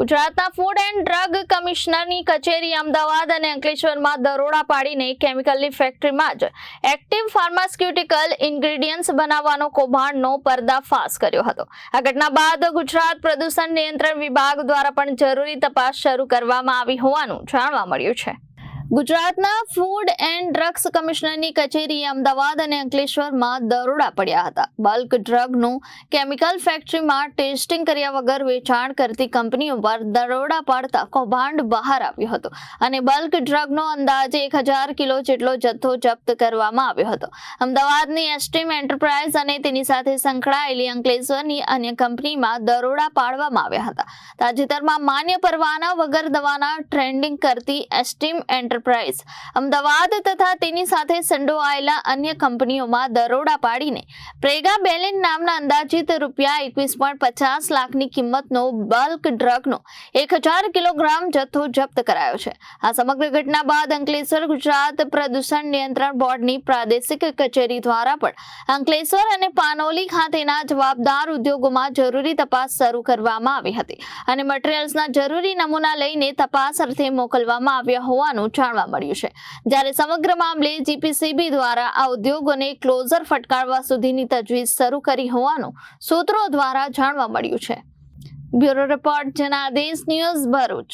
ગુજરાતના food and drug કમિશનરની કચેરી અમદાવાદ અને અંકલેશ્વરમાં દરોડા પાડીને કેમિકલની ફેક્ટરીમાં જ એક્ટિવ ફાર્માસ્યુટિકલ ઇન્ગ્રેડિયન્ટ્સ બનાવવાનો કૌભાંડનો પર્દાફાશ કર્યો હતો. આ ઘટના બાદ ગુજરાત પ્રદૂષણ નિયંત્રણ વિભાગ દ્વારા પણ જરૂરી તપાસ શરૂ કરવામાં આવી હોવાનું જાણવા મળ્યું છે. ગુજરાતના ફૂડ એન્ડ ડ્રગ્સ કમિશનરની કચેરી અમદાવાદ અને અંકલેશ્વરમાં દરોડા પડ્યા હતા. બલ્ક ડ્રગનું કેમિકલ ફેક્ટરીમાં ટેસ્ટિંગ કર્યા વગર વેચાણ કરતી કંપનીઓ પર દરોડા પાડતા કૌભાંડ બહાર આવ્યું હતું અને બલ્ક ડ્રગનો અંદાજે એક હજાર કિલો જેટલો જથ્થો જપ્ત કરવામાં આવ્યો હતો. અમદાવાદની એસ્ટીમ એન્ટરપ્રાઇઝ અને તેની સાથે સંકળાયેલી અંકલેશ્વરની અન્ય કંપનીમાં દરોડા પાડવામાં આવ્યા હતા. તાજેતરમાં માન્ય પરવાના વગર દવાના ટ્રેન્ડિંગ કરતી એસ્ટીમ એન્ટરપ્રાઇઝ અમદાવાદ તથા તેની સાથે સંડોવાયેલા અન્ય કંપનીઓમાં દરોડા પાડીને પ્રેગા બેલેન નામના અંદાજિત રૂપિયા એકવીસ પોઈન્ટ પચાસ લાખની કિંમતનો બલ્ક ડ્રગનો એક હજાર કિલોગ્રામ જથ્થો જપ્ત કરાયો છે. આ સમગ્ર ઘટના બાદ અંકલેશ્વર ગુજરાત પ્રદૂષણ નિયંત્રણ બોર્ડની પ્રાદેશિક કચેરી દ્વારા પણ અંકલેશ્વર અને પાનોલી ખાતેના જવાબદાર ઉદ્યોગોમાં જરૂરી તપાસ શરૂ કરવામાં આવી હતી અને મટીરિયલ્સના જરૂરી નમૂના લઈને તપાસ અર્થે મોકલવામાં આવ્યા હોવાનું જાણવા મળ્યું છે. જ્યારે સમગ્ર મામલે જીપીસીબી દ્વારા આ ઉદ્યોગોને ક્લોઝર ફટકારવા સુધીની તજવીજ શરૂ કરી હોવાનું સૂત્રો દ્વારા જાણવા મળ્યું છે. Bureau report, Janadesh news Bharuch.